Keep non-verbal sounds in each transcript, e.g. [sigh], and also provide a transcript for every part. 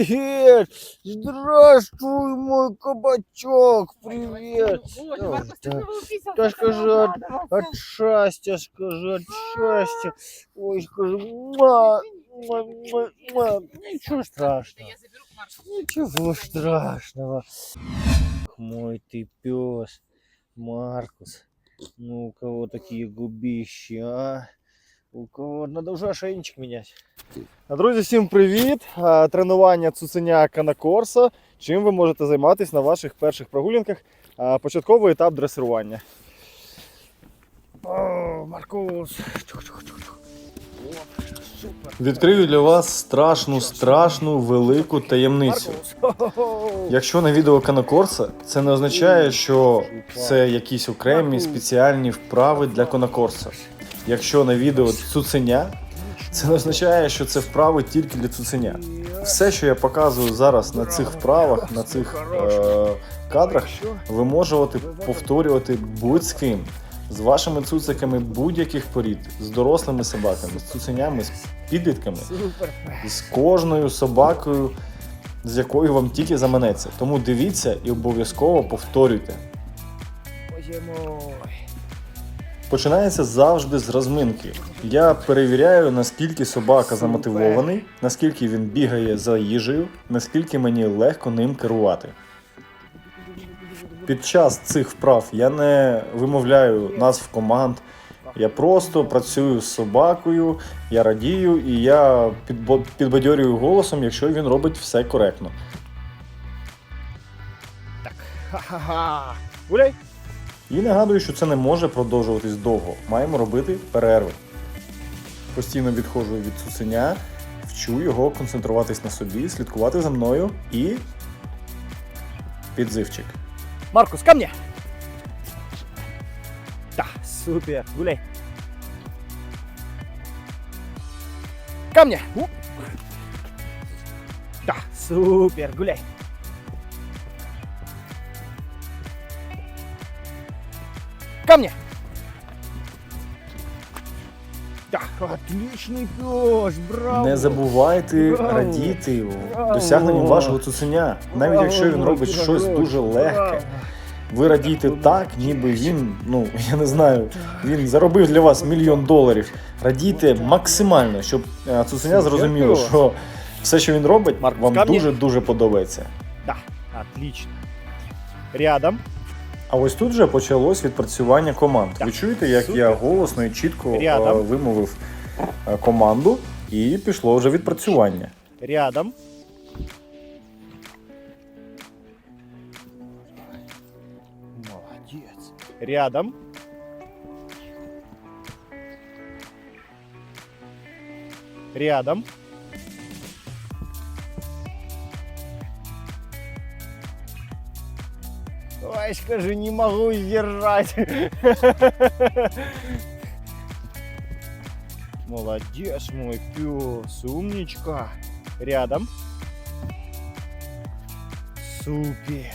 Привет! Здравствуй, мой кабачок! Привет! Ой, да. Да скажи, от, от счастья, скажи, от счастья. Ой, скажи, муа, муа, муа, муа. Ничего страшного. Ничего страшного. Мой ты пес, Маркус. Ну, у кого такие губищи, а? Надо вже ошейничок міняти. Друзі, всім привіт! Тренування цуценя Канакорса. Чим ви можете займатися на ваших перших прогулянках? Початковий етап дресирування. О, Маркус. Відкрию для вас страшну, страшну велику таємницю. Якщо на відео Канакорса, це не означає, що це якісь окремі спеціальні вправи для Канакорса. Якщо на відео цуценя, це не означає, що це вправи тільки для цуценя. Все, що я показую зараз на цих вправах, на цих е- кадрах, ви можете повторювати будь з ким. З вашими цуциками будь-яких порід, з дорослими собаками, з цуценями, з підлітками, з кожною собакою, з якою вам тільки заманеться. Тому дивіться і обов'язково повторюйте. Починається завжди з розминки. Я перевіряю, наскільки собака замотивований, наскільки він бігає за їжею, наскільки мені легко ним керувати. Під час цих вправ я не вимовляю назв команд. Я просто працюю з собакою, я радію і я підбадьорюю голосом, якщо він робить все коректно. Ха-ха-ха. Гуляй. І нагадую, що це не може продовжуватись довго. Маємо робити перерви. Постійно відходжу від цуценя, вчу його концентруватись на собі, слідкувати за мною і підзивчик. Маркус, ко мне. Да, супер. Гуляй. Ко мне. Да, супер. Гуляй. Ко мне. Да, отличный пес, браво. Не забувайте Браво! радіти Браво! досягненням вашого цуценя, навіть Браво, якщо він робить щось дуже легке. Ви радійте так, ніби він, ну я не знаю, він заробив для вас мільйон доларів. Радійте максимально, щоб е, цуценя зрозуміло, що все, що він робить, вам ко мне. дуже дуже подобається. Да, отлично. Рядом. А ось тут вже почалось відпрацювання команд. Так, Ви чуєте, як супер. я голосно і чітко е, Рядом. вимовив е, команду, і пішло вже відпрацювання. Рядом. Молодец. Рядом. Рядом. Ой, скажи, не могу сдержать. Молодец, мой пес, умничка. Рядом. Супер.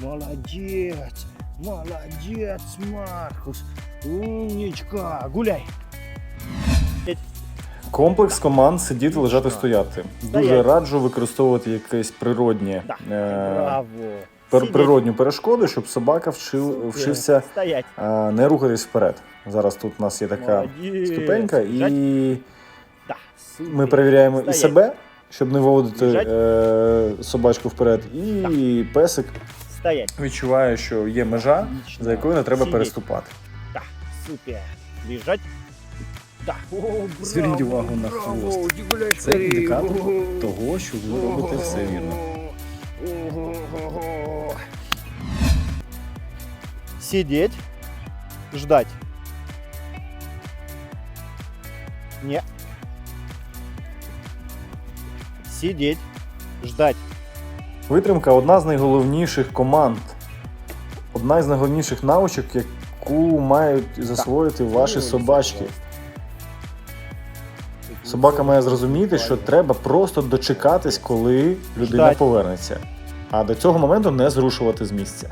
Молодец. Молодец, Маркус. Умничка. Гуляй. Комплекс команд сидіти, лежати, стояти. Дуже раджу використовувати якесь природнє Да. е, Браво. Пер- природню перешкоду, щоб собака вчив, вчився Стоять. е, не рухатись вперед. Зараз тут у нас є така Молодец. ступенька, і Да, ми перевіряємо і Стоять. себе, щоб не виводити е, собачку вперед, і песик Стоять. відчуває, що є межа, Отлично. за якою не треба Сидеть. переступати. Да, супер. Лежать. Да. О, браво, Зверніть увагу на браво. хвост. Гуляй Це скорей. індикатор Ого. того, що ви робите все вірно. Ого-го-го. Сидеть, ждать. Не. Сидеть, ждать. Витримка одна з найголовніших команд, одна з найголовніших навичок, яку мають засвоїти ваші собачки. Собака має зрозуміти, що треба просто дочекатись, коли людина повернеться. А до цього моменту не зрушувати з місця.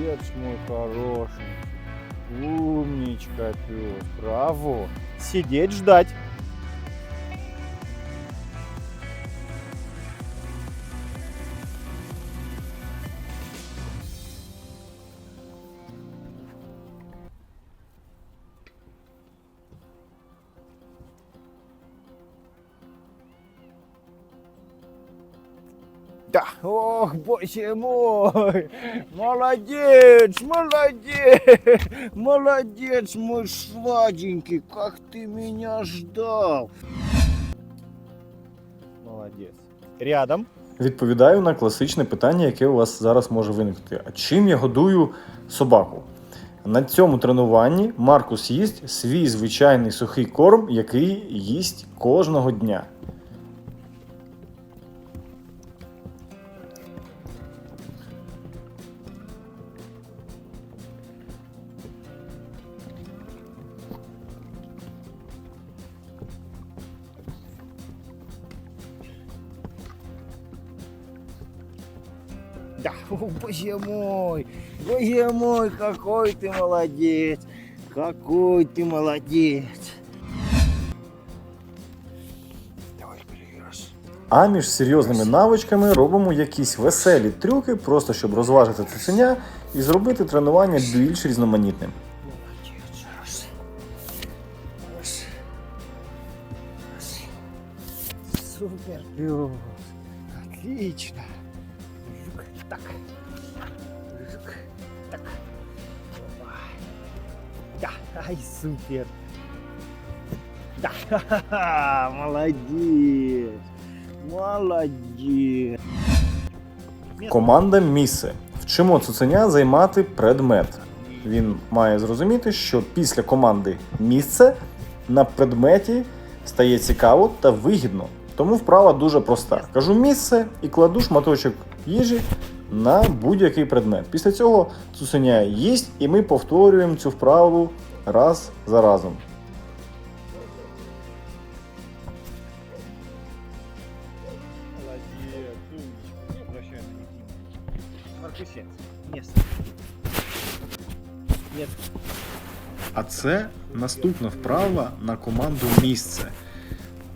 Молодец, мой хороший. Умничка, пес. Браво. Сидеть, ждать. Ох, боже мой, молодец, молодец, молодец, мой сладенький, как ты меня ждал. Молодец. Рядом. Відповідаю на класичне питання, яке у вас зараз може виникнути. А чим я годую собаку? На цьому тренуванні Маркус їсть свій звичайний сухий корм, який їсть кожного дня. Боже мой, боже мой, какой ты молодец, какой ты молодец. А між серйозними навичками робимо якісь веселі трюки, просто щоб розважити цуценя і зробити тренування більш різноманітним. Супер. Отлично. Так. Да, ай, супер. Да, ха-ха-ха, [laughs] молодец. Молодец. Команда місце. Вчимо цуценя займати предмет. Він має зрозуміти, що після команди місце на предметі стає цікаво та вигідно. Тому вправа дуже проста. Кажу місце і кладу шматочок їжі на будь-який предмет. Після цього цуценя їсть, і ми повторюємо цю вправу раз за разом. А це наступна вправа на команду місце.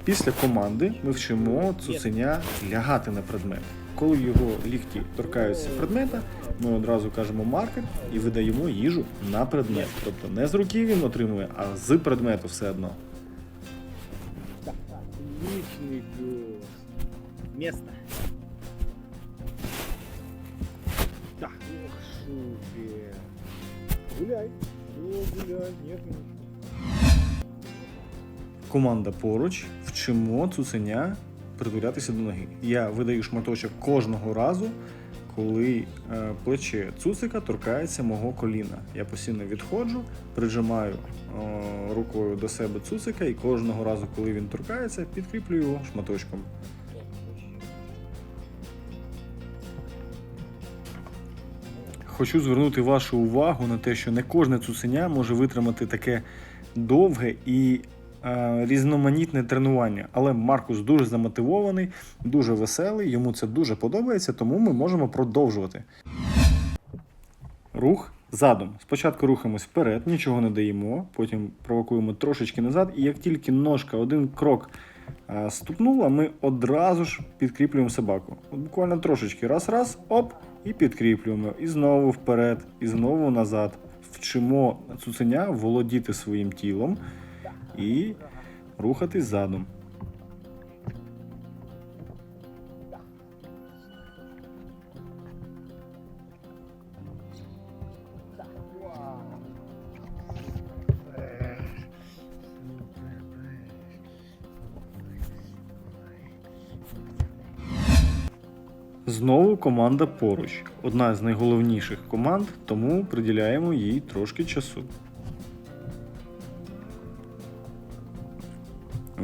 Після команди ми вчимо цуценя лягати на предмет. Коли його лікті торкаються предмета, ми одразу кажемо маркер і видаємо їжу на предмет. Тобто не з руки він отримує, а з предмету все одно. Отличный пес. Место. Да. Ох, супер. Гуляй. О, гуляй. Нет, Команда поруч вчимо цуценя притулятися до ноги. Я видаю шматочок кожного разу, коли е, плече цуцика торкається мого коліна. Я постійно відходжу, прижимаю е, рукою до себе цуцика, і кожного разу, коли він торкається, підкріплюю його шматочком. Хочу звернути вашу увагу на те, що не кожне цуценя може витримати таке довге і різноманітне тренування. Але Маркус дуже замотивований, дуже веселий, йому це дуже подобається, тому ми можемо продовжувати. Рух задом. Спочатку рухаємось вперед, нічого не даємо, потім провокуємо трошечки назад, і як тільки ножка один крок е, ступнула, ми одразу ж підкріплюємо собаку. Буквально трошечки раз-раз, оп, і підкріплюємо. І знову вперед, і знову назад. Вчимо цуценя володіти своїм тілом і рухатись задом. Знову команда поруч. Одна з найголовніших команд, тому приділяємо їй трошки часу.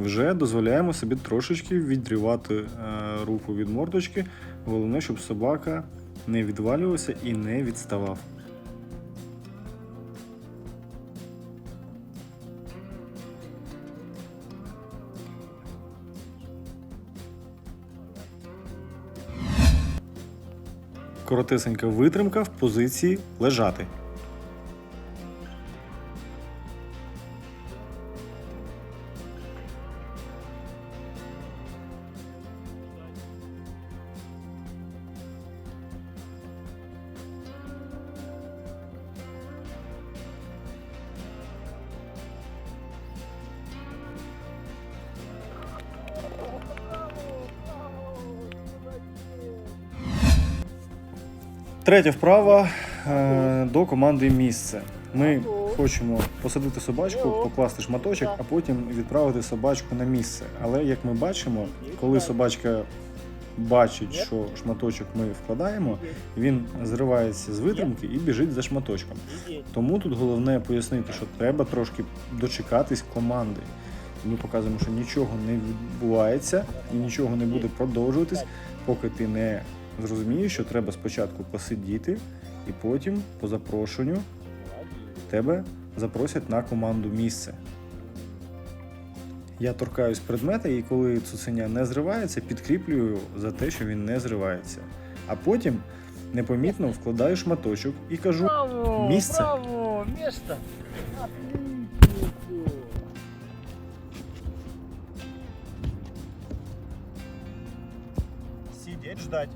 Вже дозволяємо собі трошечки відривати е, руку від мордочки. Головне, щоб собака не відвалювався і не відставав. Коротесенька витримка в позиції лежати. Третя вправа е, до команди місце. Ми хочемо посадити собачку, покласти шматочок, а потім відправити собачку на місце. Але як ми бачимо, коли собачка бачить, що шматочок ми вкладаємо, він зривається з витримки і біжить за шматочком. Тому тут головне пояснити, що треба трошки дочекатись команди. Ми показуємо, що нічого не відбувається і нічого не буде продовжуватись, поки ти не зрозумієш, що треба спочатку посидіти, і потім, по запрошенню, тебе запросять на команду місце. Я торкаюсь предмета, і коли цуценя не зривається, підкріплюю за те, що він не зривається. А потім непомітно вкладаю шматочок і кажу: Браво! Місце. Браво! Место! Сидеть, ждать.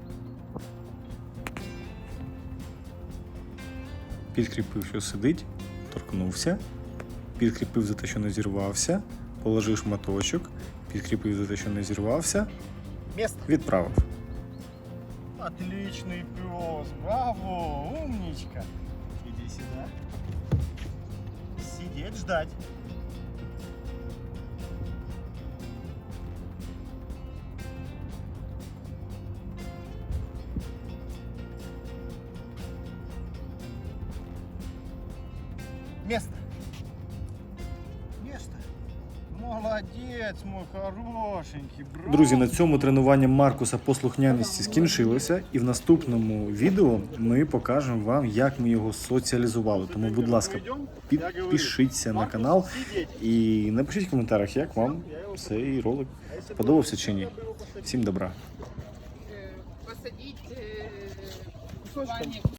Підкріпив, що сидить, торкнувся, підкріпив за те, що не зірвався, положив шматочок, підкріпив за те, що не зірвався, Место! відправив. Отличный пес! Браво! Умничка! Иди сюда. Сидеть, ждать. Молодец, мой хорошенький, браво. Друзі, на цьому тренування Маркуса послухняності скінчилося, і в наступному відео ми покажемо вам, як ми його соціалізували. Тому, будь ласка, підпишіться на канал і напишіть в коментарях, як вам цей ролик сподобався чи ні. Всім добра. посадить э, кусочками